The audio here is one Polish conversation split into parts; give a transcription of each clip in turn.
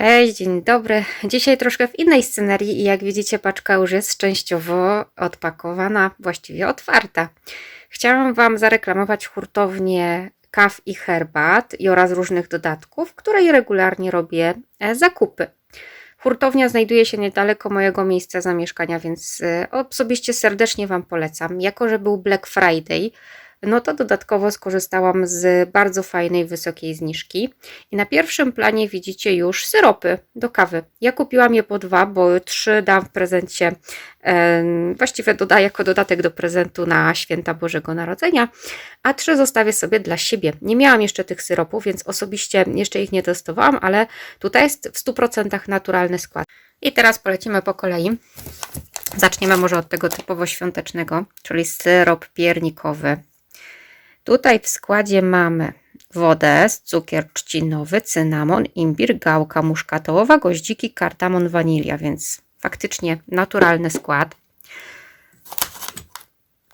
Cześć, dzień dobry. Dzisiaj troszkę w innej scenerii i jak widzicie paczka już jest częściowo odpakowana, właściwie otwarta. Chciałam Wam zareklamować hurtownię kaw i herbat i oraz różnych dodatków, w której regularnie robię e, zakupy. Hurtownia znajduje się niedaleko mojego miejsca zamieszkania, więc e, osobiście serdecznie Wam polecam. Jako, że był Black Friday, no to dodatkowo skorzystałam z bardzo fajnej, wysokiej zniżki. I na pierwszym planie widzicie już syropy do kawy. Ja kupiłam je po dwa, bo trzy dam w prezencie, właściwie dodaję jako dodatek do prezentu na święta Bożego Narodzenia, a trzy zostawię sobie dla siebie. Nie miałam jeszcze tych syropów, więc osobiście jeszcze ich nie testowałam, ale tutaj jest w 100% naturalny skład. I teraz polecimy po kolei. Zaczniemy może od tego typowo świątecznego, czyli syrop piernikowy. Tutaj w składzie mamy wodę, cukier trzcinowy, cynamon, imbir, gałka muszkatołowa, goździki, kardamon, wanilia, więc faktycznie naturalny skład.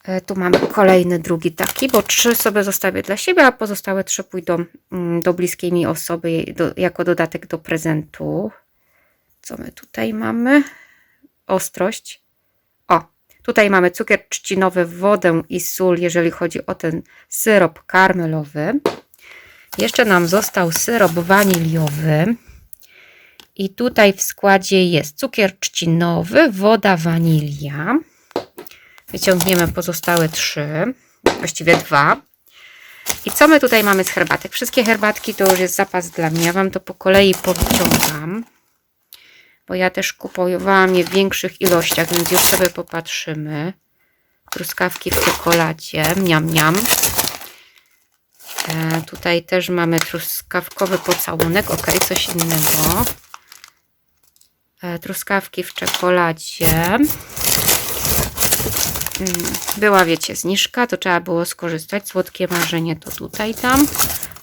E, Tu mamy kolejny, drugi taki, bo trzy sobie zostawię dla siebie, a pozostałe trzy pójdą mm, do bliskiej mi osoby do, jako dodatek do prezentu. Co my tutaj mamy? Ostrość. Tutaj mamy cukier trzcinowy, wodę i sól, jeżeli chodzi o ten syrop karmelowy. Jeszcze nam został syrop waniliowy. I tutaj w składzie jest cukier trzcinowy, woda, wanilia. Wyciągniemy pozostałe trzy, właściwie dwa. I co my tutaj mamy z herbatek? Wszystkie herbatki to już jest zapas dla mnie. Ja Wam to po kolei powyciągam bo ja też kupowałam je w większych ilościach, więc już sobie popatrzymy. Truskawki w czekoladzie, miam, miam. E, tutaj też mamy truskawkowy pocałunek, ok, coś innego. E, truskawki w czekoladzie. Mm, Była, wiecie, zniżka, to trzeba było skorzystać. Słodkie marzenie to tutaj tam.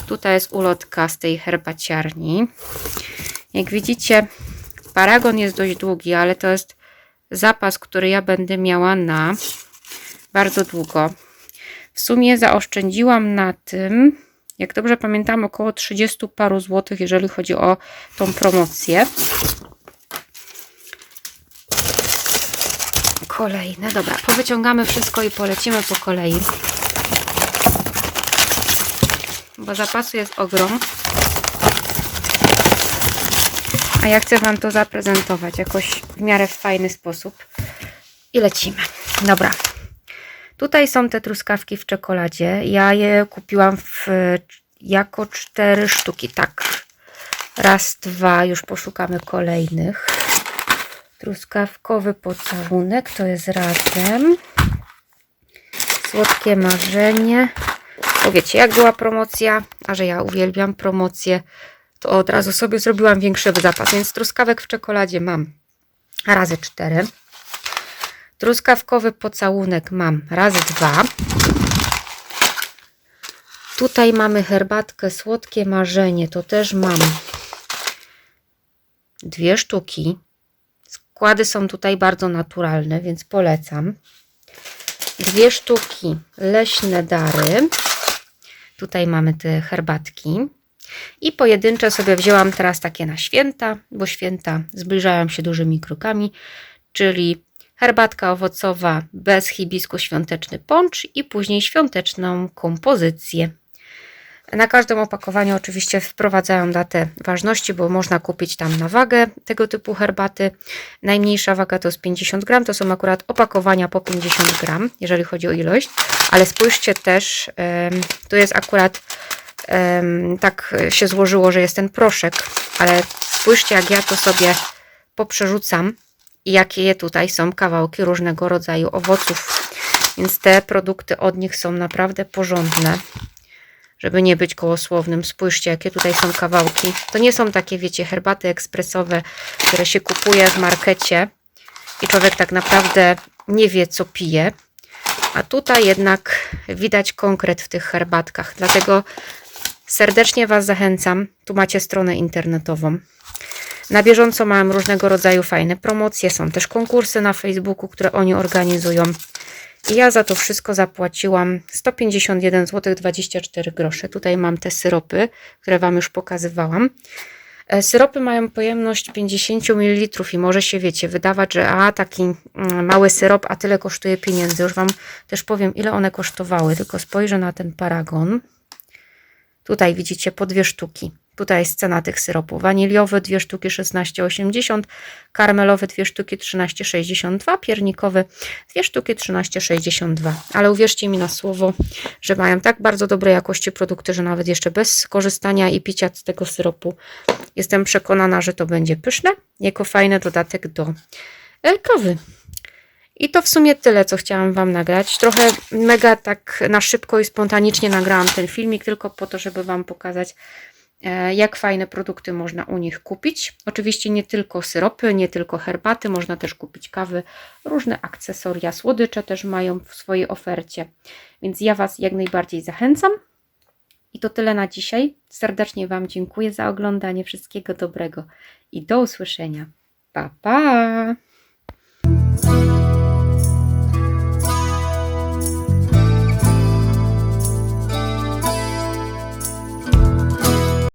Tutaj jest ulotka z tej herbaciarni. Jak widzicie, Paragon jest dość długi, ale to jest zapas, który ja będę miała na bardzo długo. W sumie zaoszczędziłam na tym, jak dobrze pamiętam, około 30 paru złotych, jeżeli chodzi o tą promocję. Kolejne, dobra, powyciągamy wszystko i polecimy po kolei. Bo zapasu jest ogrom. A ja chcę Wam to zaprezentować jakoś w miarę fajny sposób. I lecimy. Dobra. Tutaj są te truskawki w czekoladzie. Ja je kupiłam w, jako cztery sztuki. Tak. Raz, dwa. Już poszukamy kolejnych. Truskawkowy pocałunek. To jest razem. Słodkie marzenie. Bo wiecie, jak była promocja, a że ja uwielbiam promocje, to od razu sobie zrobiłam większy zapas. Więc truskawek w czekoladzie mam razy 4. Truskawkowy pocałunek mam razy 2. Tutaj mamy herbatkę słodkie marzenie. To też mam dwie sztuki. Składy są tutaj bardzo naturalne, więc polecam. Dwie sztuki leśne dary. Tutaj mamy te herbatki. I pojedyncze sobie wzięłam teraz takie na święta, bo święta zbliżają się dużymi krokami, czyli herbatka owocowa bez hibisku świąteczny poncz i później świąteczną kompozycję. Na każdym opakowaniu oczywiście wprowadzają datę ważności, bo można kupić tam na wagę tego typu herbaty. Najmniejsza waga to jest 50 gram, to są akurat opakowania po 50 gram, jeżeli chodzi o ilość, ale spójrzcie też, tu jest akurat tak się złożyło, że jest ten proszek, ale spójrzcie, jak ja to sobie poprzerzucam i jakie tutaj są kawałki różnego rodzaju owoców. Więc te produkty od nich są naprawdę porządne, żeby nie być kołosłownym. Spójrzcie, jakie tutaj są kawałki. To nie są takie, wiecie, herbaty ekspresowe, które się kupuje w markecie i człowiek tak naprawdę nie wie, co pije. A tutaj jednak widać konkret w tych herbatkach. Dlatego Serdecznie Was zachęcam. Tu macie stronę internetową. Na bieżąco mam różnego rodzaju fajne promocje. Są też konkursy na Facebooku, które oni organizują. I ja za to wszystko zapłaciłam 151 zł 24 grosze. Tutaj mam te syropy, które Wam już pokazywałam. E, Syropy mają pojemność 50 ml i może się, wiecie, wydawać, że a, taki mm, mały syrop, a tyle kosztuje pieniędzy. Już Wam też powiem, ile one kosztowały. Tylko spojrzę na ten paragon. Tutaj widzicie po dwie sztuki. Tutaj jest cena tych syropów. Waniliowy dwie sztuki 16,80, karmelowy dwie sztuki 13,62, piernikowy dwie sztuki 13,62. Ale uwierzcie mi na słowo, że mają tak bardzo dobrej jakości produkty, że nawet jeszcze bez korzystania i picia z tego syropu jestem przekonana, że to będzie pyszne, jako fajny dodatek do kawy. I to w sumie tyle, co chciałam Wam nagrać. Trochę mega tak na szybko i spontanicznie nagrałam ten filmik, tylko po to, żeby Wam pokazać, e, jak fajne produkty można u nich kupić. Oczywiście nie tylko syropy, nie tylko herbaty, można też kupić kawy, różne akcesoria, słodycze też mają w swojej ofercie. Więc ja Was jak najbardziej zachęcam. I to tyle na dzisiaj. Serdecznie Wam dziękuję za oglądanie. Wszystkiego dobrego i do usłyszenia. Pa, pa!